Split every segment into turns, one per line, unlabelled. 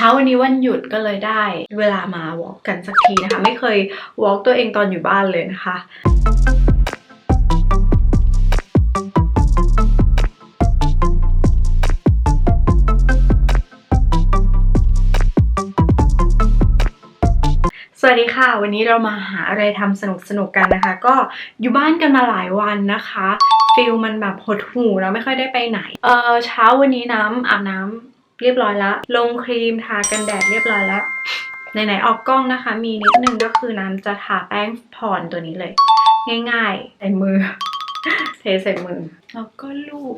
เช้าวันนี้วันหยุดก็เลยได้ เวลามาวอล์กกันสักทีนะคะ ไม่เคยวอล์กตัวเองตอนอยู่บ้านเลยนะคะสวัสดีค่ะ วันนี้เรามาหาอะไรทำสนุกสนุกๆกันนะคะ ก็อยู่บ้านกันมาหลายวันนะคะฟิลมันแบบหดหูเราไม่ค่อยได้ไปไหน เออเช้าวันนี้น้ำอาบน้ำ เรียบร้อยแล้วลงครีมทากันแดดเรียบร้อยแล้วไหนๆออกกล้องนะคะ มีนิดนึงก็คือน้ำจะทาแป้งผ่อนตัวนี้เลย ง่ายๆ ใส่มือ เทใส่มือ แล้วก็ลูบ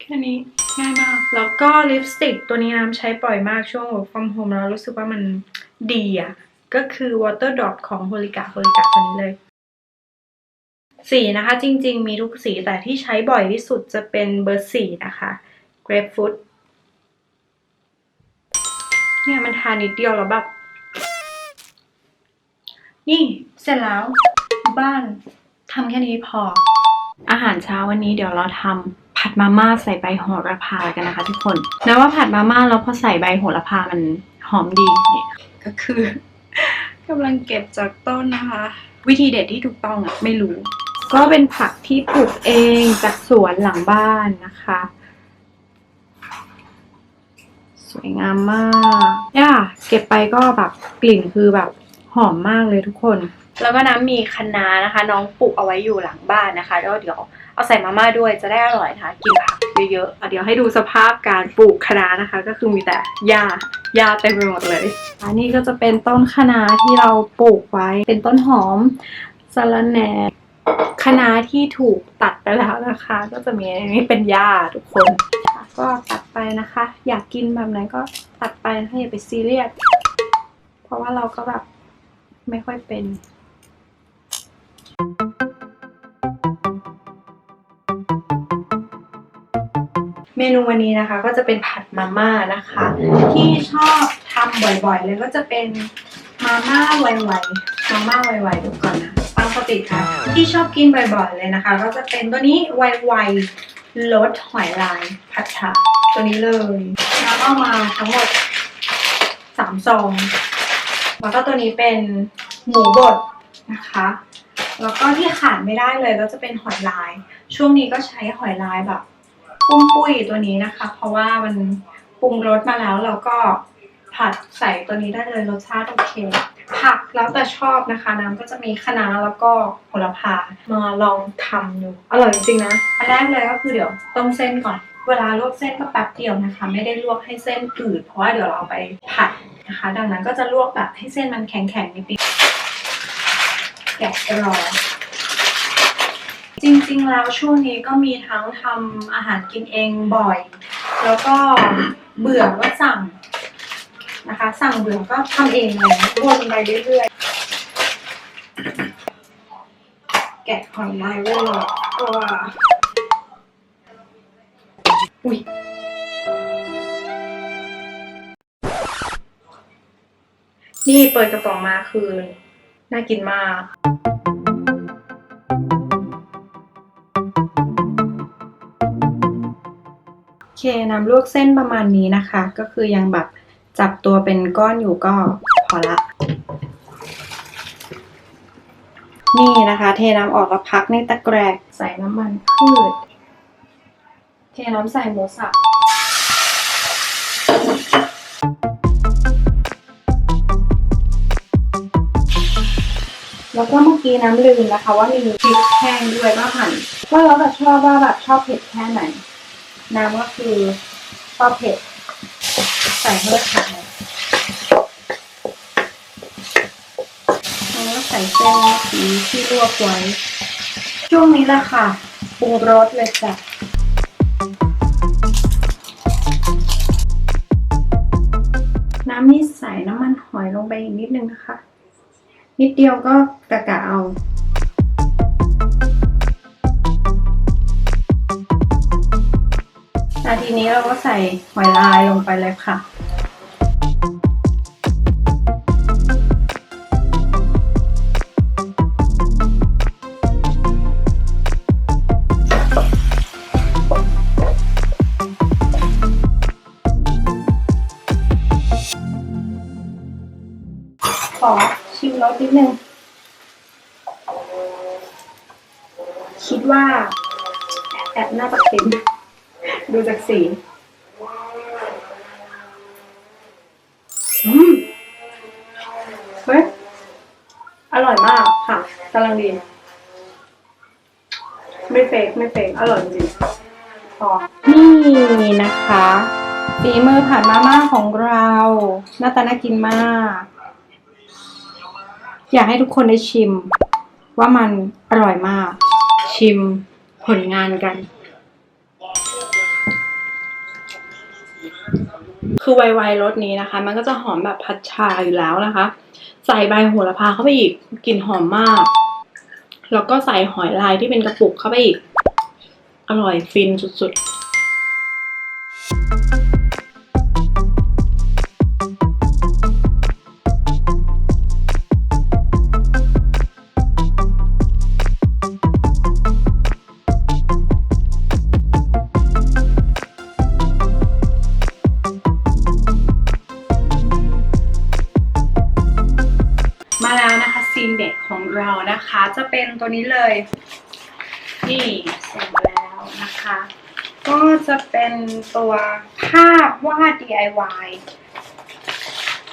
แค่นี้ง่ายมาก แล้วก็ลิปสติกตัวนี้น้ำใช้บ่อยมากช่วง work from home แล้วรู้สึกว่ามันดีอะก็คือ water drop ของ Holika Holika ตัวนี้เลย สีนะคะจริงๆ มีทุกสีแต่ที่ใช้บ่อยที่สุดจะเป็นเบอร์สี่นะคะ grapefruit เนี่ยมันทานิดเดียวแล้วแบบ นี่เสร็จแล้วบ้านทำแค่นี้พอ อาหารเช้าวันนี้เดี๋ยวเราทำผัดมาม่าใส่ใบโหระพากันนะคะ ทุกคนนะว่าผัดมาม่าแล้วพอใส่ใบโหระพามันหอมดีเนี่ยก็คือกำลังเก็บจากต้นนะคะ วิธีเด็ดที่ถูกต้องอะไม่รู้ ก็เป็นผักที่ปลูกเองจากสวนหลังบ้านนะคะ สวยงามมากย่าเก็บไปก็แบบกลิ่นคือแบบหอมมากเลยทุกคน แล้วก็น้ำมีคะน้านะคะ น้องปลูกเอาไว้อยู่หลังบ้านนะคะแล้วเดี๋ยวเอาใส่มาม่าด้วยจะได้อร่อยนะคะกินผักเยอะๆอะเดี๋ยวให้ดูสภาพการปลูกคะน้านะคะ ก็คือมีแต่หญ้าหญ้าเต็มไปหมดเลยอันนี้ก็จะเป็นต้นคะน้าที่เราปลูกไว้เป็นต้นหอมสะระแหน่ คะน้าที่ถูกตัดไปแล้วนะคะ ก็จะมีอันนี้เป็นหญ้าทุกคนก็ตัดไปนะคะ อยากกินแบบไหนก็ตัดไปนะคะอย่าไปซีเรียสเพราะว่าเราก็แบบไม่ค่อยเป็นเมนูวันนี้นะคะก็จะเป็นผัดมาม่านะคะ ที่ชอบทำบ่อยๆ เลยก็จะเป็นมาม่าไวๆมาม่าไวๆดูก่อนนะั้งสติค่ะ ที่ชอบกินบ่อยๆเลยนะคะ ก็จะเป็นตัวนี้ไวๆรสหอยลายผัดฉะตัวนี้เลยแล้วก็มาทั้งหมดสามซองแล้วก็ตัวนี้เป็นหมูบดนะคะ แล้วก็ที่ขาดไม่ได้เลยก็จะเป็นหอยลาย ช่วงนี้ก็ใช้หอยลายแบบปุ้มปุ้ยตัวนี้นะคะ เพราะว่ามันปรุงรสมาแล้วเราก็ผัดใส่ตัวนี้ได้เลยรสชาติโอเค ผักแล้วแต่ชอบนะคะ น้ำก็จะมีคะน้าแล้วก็โหระพามาลองทำดูอร่อยจริงๆนะอันแรกเลยก็คือเดี๋ยวต้มเส้นก่อน เวลาลวกเส้นก็แป๊บเดียวนะคะ ไม่ได้ลวกให้เส้นอืดเพราะว่าเดี๋ยวเราเอาไปผัดนะคะ ดังนั้นก็จะลวกแบบให้เส้นมันแข็งๆนิดนึงแกะรอจริงๆแล้วช่วงนี้ก็มีทั้งทำอาหารกินเองบ่อย แล้วก็เบื่อก็สั่ง นะคะ สั่งเบื่อก็ทำเองเลยวนไปเรื่อยๆ แกะหอยลายไว้เลยตัวอุ้ยนี่เปิดกระป๋องมาคือ น่ากินมากโอเคน้ำลวกเส้นประมาณนี้นะคะ ก็คือยังแบบ จับตัวเป็นก้อนอยู่ก็พอละ นี่นะคะ เทน้ำออกแล้วพักในตะแกรงใส่น้ำมันพืช เทน้ำใส่หมูสับแล้วก็เมื่อกี้น้ำลืมนะคะ ว่ามีพริกแห้งด้วยก็หั่นก็แล้วแต่ชอบว่าแบบชอบเผ็ดแค่ไหน น้ำก็คือชอบเผ็ด ใส่เพิ่มค่ะแล้วใส่เส้นเมื่อกี้ที่ลวกไว้ ช่วงนี้แหละค่ะปรุงรสเลยจ้ะน้ำนี่ใส่น้ำมันหอยลงไปอีกนิดนึงนะคะ นิดเดียวก็กะกะเอานาทีนี้เราก็ใส่หอยลายลงไปเลยค่ะ อชิมรสนิดนึง คิดว่าแอบน่าจะเค็มดูจากสีอืมเฮ้ย อร่อยมากค่ะกำลังดี ไม่เฟกไม่เฟกอร่อยจริงพอนี่นะคะฝีมือผ่านมาม่าของเราหน้าตาน่ากินมาก อยากให้ทุกคนได้ชิม ว่ามันอร่อยมาก ชิมผลงานกัน คือไวๆรสนี้นะคะ มันก็จะหอมแบบผัดชาอยู่แล้วนะคะ ใส่ใบโหระพาเข้าไปอีกกลิ่นหอมมาก แล้วก็ใส่หอยลายที่เป็นกระปุกเข้าไปอีก อร่อยฟินสุดๆ เด็กของเรานะคะ จะเป็นตัวนี้เลย นี่เสร็จแล้วนะคะ ก็จะเป็นตัวภาพวาด DIY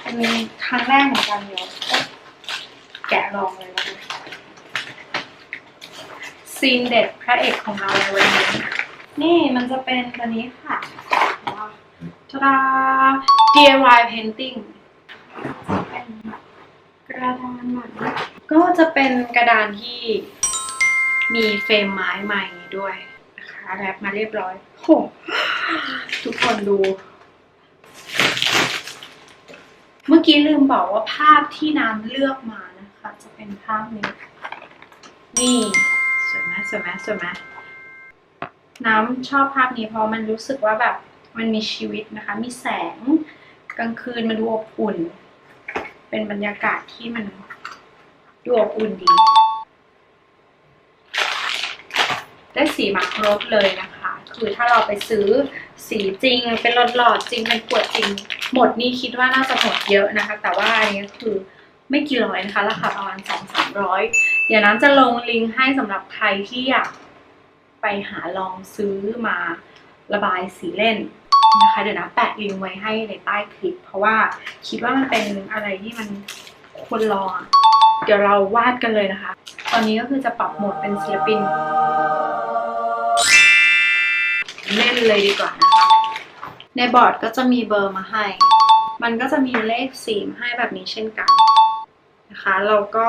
เป็นครั้งแรกเหมือนกันเดี๋ยวแกะลองเลยนะซีนเด็ดพระเอกของเราในวันนี้ นี่มันจะเป็นตัวนี้ค่ะทาดา DIY painting เป็นกระดานหนัก ก็จะเป็นกระดานที่มีเฟรมไม้ใหม่ด้วยนะคะแรปมาเรียบร้อยโหทุกคนดู เมื่อกี้ลืมบอกว่าภาพที่น้ำเลือกมานะคะ จะเป็นภาพนี้ นี่สวยไหมสวยไหมสวยไหมน้ำชอบภาพนี้เพราะมันรู้สึกว่าแบบมันมีชีวิตนะคะ มีแสงกลางคืนมันดูอบอุ่น เป็นบรรยากาศที่มัน ดูอบอุ่นดี ได้สีมาครบเลยนะคะ คือถ้าเราไปซื้อสีจริง เป็นหลอดๆจริง เป็นขวดจริง หมดนี่คิดว่าน่าจะหมดเยอะนะคะ แต่ว่าอันนี้คือไม่กี่ร้อยนะคะ ราคาประมาณสองสามร้อยเดี๋ยวน้ำจะลงลิงก์ให้สำหรับใครที่อยากไปหาลองซื้อมาระบายสีเล่นนะคะเดี๋ยวนะแปะลิงก์ไว้ให้ในใต้คลิป เพราะว่าคิดว่ามันเป็นอะไรที่มันควรลองอ เดี๋ยวเราวาดกันเลยนะคะ ตอนนี้ก็คือจะปรับโหมดเป็นศิลปิน เล่นเลยดีกว่านะคะ ในบอร์ดก็จะมีเบอร์มาให้ มันก็จะมีเลขสีมาให้แบบนี้เช่นกันนะคะ เราก็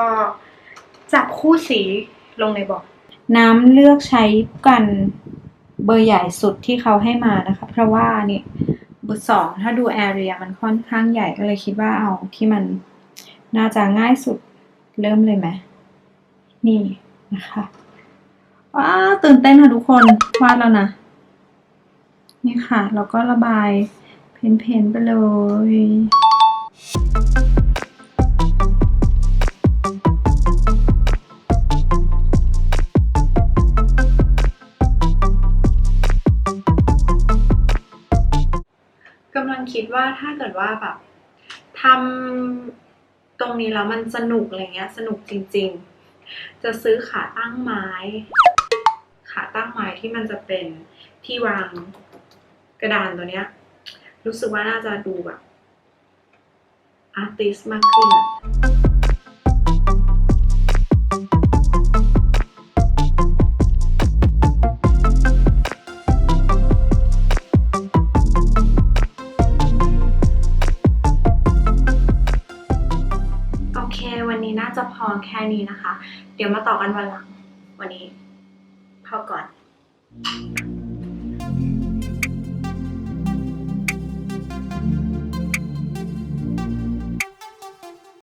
จับคู่สีลงในบอร์ด น้ำเลือกใช้กันเบอร์ใหญ่สุดที่เขาให้มานะคะ เพราะว่านี่เบอร์สองถ้าดูแอเรียมันค่อนข้างใหญ่ก็เลยคิดว่าเอาที่มันน่าจะง่ายสุด เริ่มเลยไหม นี่นะคะว้าตื่นเต้นค่ะทุกคนวาดแล้วนะ นี่ค่ะ แล้วก็ระบายเพ้นๆไปเลยกำลังคิดว่าถ้าเกิดว่าแบบทำ ตรงนี้แล้วมันสนุกอะไรเงี้ย สนุกจริง ๆ จะซื้อขาตั้งไม้ ขาตั้งไม้ที่มันจะเป็นที่วางกระดานตัวเนี้ย รู้สึกว่าน่าจะดูแบบอาร์ติสมากขึ้น จะพอแค่นี้นะคะ เดี๋ยวมาต่อกันวันหลัง วันนี้พอก่อน